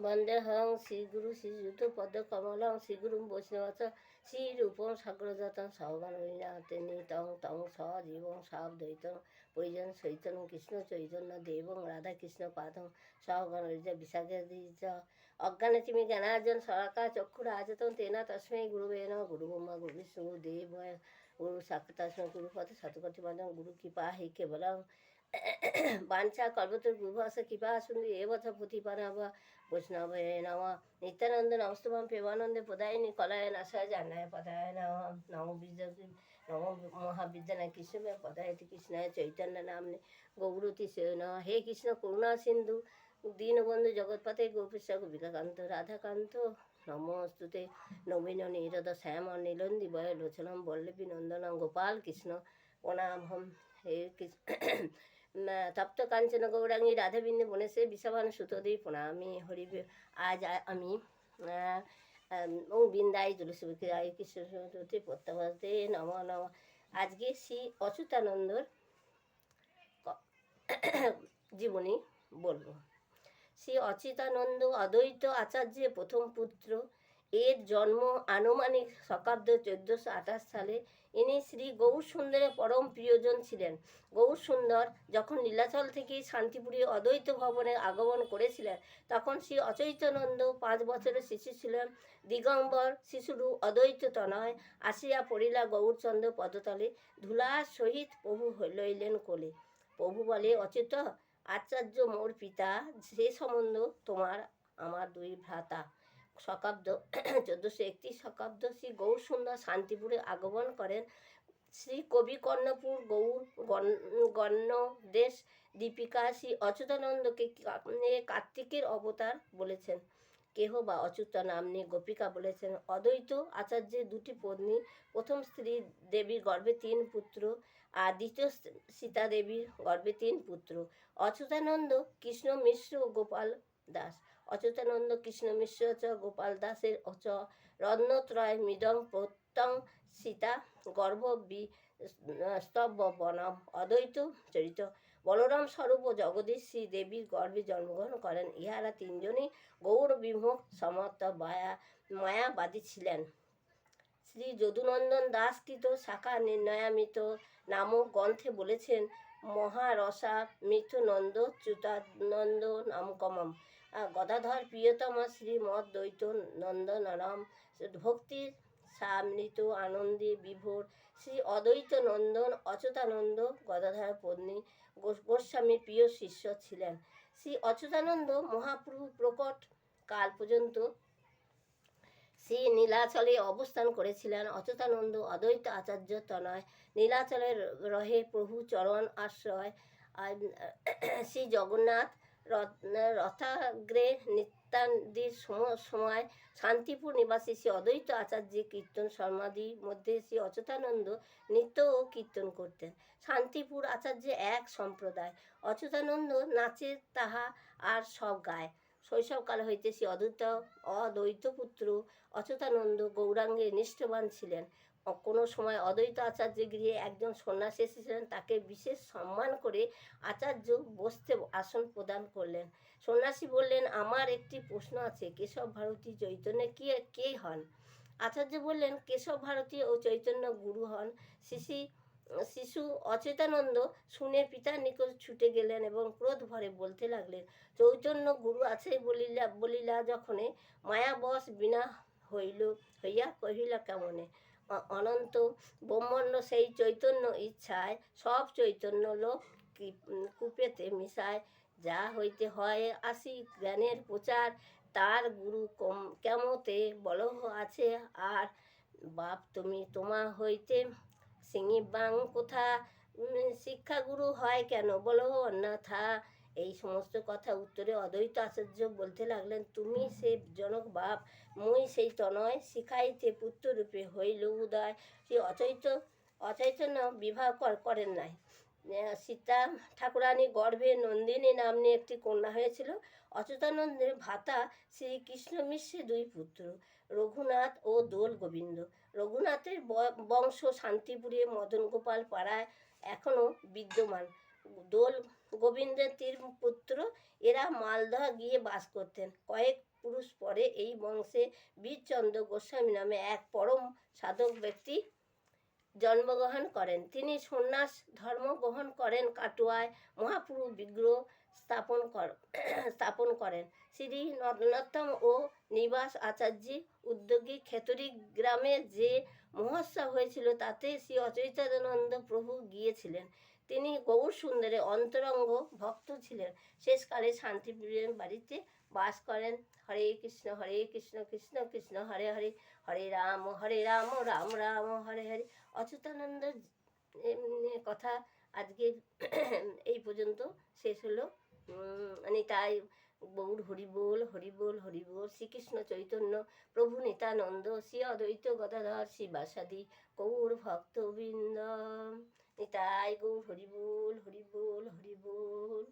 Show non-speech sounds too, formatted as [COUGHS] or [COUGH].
বন্দেহং শ্রীগুরু শ্রীযুত পদ কমলং শ্রীগুরু বৈষ্ণবচ শ্রীরূপম সাগ্রজাতং সহগণতে নিতং তং সজীবং সাবদ্বৈতং প্রয়োজন চৈতন্য কৃষ্ণ চৈতন্য দেবং রাধা কৃষ্ণ পাদং সহগণ বিশাখাদি চ অজ্ঞানতিমি জ্ঞানার্জন সরাকা চক্ষুর আচতং তেনা তস্মৈ গুরুবে ন গুরু ব্রহ্মা গুরু বিষ্ণু দেব গুরু সাক্ষাৎ তস্মৈ গুরু পদ শতকটি গুরু কৃপা হি কেবলং বাঞ্ছা কল্পতর গুভাস কৃপা শুনু এবথ প্রতিপানাব বৈষ্ণব নম। নিত্যানন্দ নমস্তমাম প্রেমানন্দে পদায়নি কলায় নাশায় জানায় পদায় নম। নম বিদ্যা নম মহাবিদ্যানায় কৃষ্ণ পদায়তি কৃষ্ণায় চৈতন্য নামনে গৌরতি ন হে কৃষ্ণ করুণা সিন্ধু, দীনবন্ধু জগৎপতে গোপীশ গোপিকাকান্ত রাধাকান্ত, নমস্তুতে নবীন নীরদ শ্যাম নীলন্দি বয় লোচনম বল্লভী নন্দনম গোপাল কৃষ্ণ প্রণামহম হে কৃষ্ণ তপ্ত কাঞ্চন গৌরাঙ্গী, রাধাবিন্দু বনেশে বিষবান সুতদেব প্রণামী, হরিব, আজ আমি বৃন্দাই তুলসী রায় কৃষ্ণ প্রত্যাবাসে নম নম। আজকে শ্রী অচ্যুতানন্দর [COUGHS] জীবনী বলব। শ্রী অচ্যুতানন্দ অদ্বৈত আচার্যের প্রথম পুত্র এর জন্ম আনুমানিক শকাব্দ চোদ্দোশো আঠাশ সালে। ইনি শ্রী গৌর সুন্দরের পরম প্রিয়জন ছিলেন। গৌর সুন্দর যখন নীলাচল থেকে শান্তিপুরে অদ্বৈত ভবনে আগমন করেছিলেন, তখন শ্রী অচৈতনন্দ পাঁচ বছরের শিশু ছিলেন। দিগম্বর শিশুরু অদ্বৈত তনয় আসিয়া পড়িলা গৌরচন্দ্র পদতলে। ধুলার সহিত প্রভু লইলেন কোলে। প্রভু বলে, অচ্যুত, আচার্য মোর পিতা, সে সম্বন্ধ তোমার, আমার দুই ভ্রাতা। শকাব্দ, চোদ্দোশো একত্রিশ শকাব্দ শ্রী গৌর সুন্দর শান্তিপুরে আগমন করেন। শ্রী কবি কর্ণপুর গৌর গণ- গণ্য দেশ দীপিকা শ্রী অচ্যুতানন্দকে কার্তিকের অবতার বলেছেন। কেহ বা অচ্যুত নাম নিয়ে গোপিকা বলেছেন। অদ্বৈত আচার্যের দুটি পত্নী, প্রথম স্ত্রী দেবীর গর্ভে তিন পুত্র আর দ্বিতীয় সীতা দেবীর গর্ভে তিন পুত্র। অচ্যুতানন্দ, কৃষ্ণ মিশ্র ও গোপাল দাস। অচ্যুতানন্দ কৃষ্ণ মিশ্র চ, গোপাল দাসের অচ রত্নত্রয় মৃদং প্রত্যং সীতা গর্ভ বি, স্তব বনম অদ্বৈত চরিত। বলরাম স্বরূপ ও জগদীশ শ্রী দেবীর গর্ভে জন্মগ্রহণ করেন। ইহারা তিনজনই গৌর বিমুখ সমর্থ মায়া, মায়াবাদী ছিলেন। শ্রী যদুনন্দন দাসকৃত শাখা নির্ণয়ামিত নামক গ্রন্থে বলেছেন মহারসা মিথুনন্দ চ্যুতানন্দ নামকমম। গদাধর প্রিয়তম শ্রীমদ দ্বৈত নন্দনরম, ভক্তি সামৃত আনন্দে বিভোর, শ্রী অদ্বৈত নন্দন অচ্যুতানন্দ গদাধর পত্নী গোস্বামীর প্রিয় শিষ্য ছিলেন। শ্রী অচ্যুতানন্দ মহাপ্রভু প্রকট কাল পর্যন্ত শ্রী নীলাচলে অবস্থান করেছিলেন। অচ্যুতানন্দ অদ্বৈত আচার্য তনয় নীলাচলের রহে প্রভু চরণ আশ্রয় শ্রী জগন্নাথ রথাগ্রে নিত্যাদির সময় শান্তিপুর নিবাসী শ্রী অদ্বৈত আচার্য কীর্তন সমাধির মধ্যে শ্রী অচ্যুতানন্দ নৃত্য ও কীর্তন করতেন। শান্তিপুর আচার্য এক সম্প্রদায়। অচ্যুতানন্দ নাচে, তাহা আর সব গায়। শৈশবকাল হইতে শ্রী অদ্বৈত অদ্বৈত পুত্র অচ্যুতানন্দ গৌরাঙ্গে নিষ্ঠবান ছিলেন। কোনো সময় অদ্বৈত আচার্য গৃহে একজন সন্ন্যাসী এসেছিলেন, তাকে বিশেষ সম্মান করে আচার্য বসতে আসন প্রদান করলেন। সন্ন্যাসী বললেন, আমার একটি প্রশ্ন আছে, কেশব ভারতী চৈতন্য কি, কে হন? আচার্য বললেন, কেশব ভারতী ও চৈতন্য গুরু হন শিশি শিশু অচেতানন্দ শুনে পিতার নিকট ছুটে গেলেন এবং ক্রোধ ভরে বলতে লাগলেন, চৈতন্য গুরু আছে বলিলা বলিলা যখনে মায়াবশ বিনা হইল, হইয়া কহিলা কেমনে? অনন্ত ব্রহ্মাণ্ড সেই চৈতন্য ইচ্ছায়, সব চৈতন্য লোক কূপেতে মিশায়। যা হইতে হয় আসি জ্ঞানের প্রচার, তার গুরু কম, কেমতে বলহ আছে? আর বাপ তুমি তোমা হইতে সিঙি বাং কোথা শিক্ষাগুরু হয় কেন? বলো অন্যথা। এই সমস্ত কথা উত্তরে অদ্বৈত আচার্য বলতে লাগলেন, তুমি সে জনক বাপ, মুই সেই তনয় শিখাইতে পুত্ররূপে হইল উদয়। সে অচৈত, অচৈতন্য বিবাহ কর- করেন নাই। সীতা ঠাকুরানী গর্ভে নন্দিনী নামনি একটি কন্যা হয়েছিল। অচ্যুতানন্দের ভাতা শ্রীকৃষ্ণ মিশ্রে দুই পুত্র, রঘুনাথ ও দোল গোবিন্দ রঘুনাথের বংশ শান্তিপুরে মদন গোপাল পাড়ায় এখনও বিদ্যমান। দোল গোবিন্দের তীর পুত্র এরা মালদহ গিয়ে বাস করতেন। কয়েক পুরুষ পরে এই বংশে বীরচন্দ্র গোস্বামী নামে এক পরম সাধক ব্যক্তি জন্মগ্রহণ করেন। তিনি সন্ন্যাস ধর্ম গ্রহণ করেন কাটুয়ায় মহাপুরু বিগ্রহ স্থাপন কর, স্থাপন করেন। শ্রী নরোত্তম ও নিবাস আচার্য উদ্যোগী খেতরি গ্রামে যে মহোৎসব হয়েছিল, তাতে শ্রী অচৈতানন্দ প্রভু গিয়েছিলেন। তিনি গৌর সুন্দরের অন্তরঙ্গ ভক্ত ছিলেন। শেষকালে শান্তিপ্রিয়ের বাড়িতে বাস করেন। হরে কৃষ্ণ হরে কৃষ্ণ কৃষ্ণ কৃষ্ণ, হরে হরে হরে রাম হরে রাম রাম রাম, হরে হরে। অচ্যুতানন্দ কথা আজকে এই পর্যন্ত শেষ হলো। মানে তাই গৌর হরিবোল হরিবোল হরিবোল শ্রীকৃষ্ণ চৈতন্য, প্রভু নিতানন্দ, শ্রী অদ্বৈত গদাধর শিবাসাদি গৌর ভক্তবৃন্দ নিতাই গৌর হরিবোল হরিবোল হরিবোল